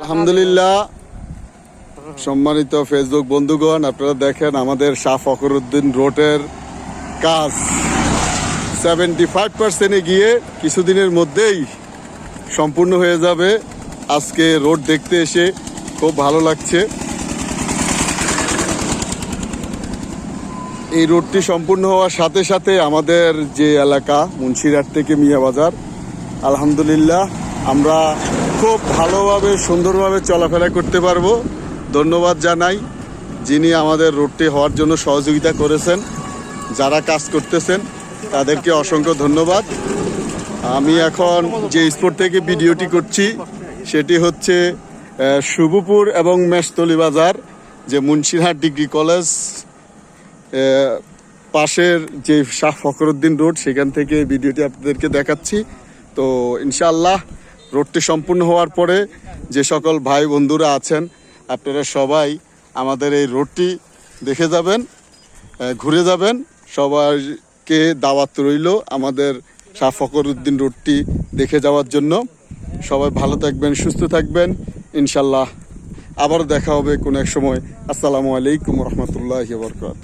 আলহামদুলিল্লাহ। সম্মানিত ফেসবুক বন্ধুগণ, আপনারা দেখেন আমাদের শাহ ফখরুদ্দিন রোডের কাজ। সেভেন্টি ফাইভ পার্সেন্টে গিয়ে কিছুদিনের মধ্যেই সম্পূর্ণ হয়ে যাবে। আজকে রোড দেখতে এসে খুব ভালো লাগছে। এই রোডটি সম্পূর্ণ হওয়ার সাথে সাথে আমাদের যে এলাকা, মুন্সিরহাট থেকে মিয়া বাজার, আলহামদুলিল্লাহ, আমরা খুব ভালোভাবে, সুন্দরভাবে চলাফেরা করতে পারব। ধন্যবাদ জানাই যিনি আমাদের রোডটি হওয়ার জন্য সহযোগিতা করেছেন, যারা কাজ করতেছেন, তাদেরকে অসংখ্য ধন্যবাদ। আমি এখন যে স্পোর্ট থেকে ভিডিওটি করছি, সেটি হচ্ছে শুভপুর এবং মেষতলি বাজার, যে মুন্সিরহাট ডিগ্রি কলেজ পাশের যে শাহ ফখরুদ্দিন রোড, সেখান থেকে ভিডিওটি আপনাদেরকে দেখাচ্ছি। তো ইনশাআল্লাহ রোডটি সম্পূর্ণ হওয়ার পরে যে সকল ভাই বন্ধুরা আছেন, আপনারা সবাই আমাদের এই রোডটি দেখে যাবেন ঘুরে যাবেন। সবাইকে দাওয়াত রইল আমাদের শাহ ফখরুদ্দিন রোডটি দেখে যাওয়ার জন্য। সবাই ভালো থাকবেন, সুস্থ থাকবেন। ইনশাল্লাহ আবারও দেখা হবে কোনো এক সময়। আসসালামু আলাইকুম রহমতুল্লাহ বরকাত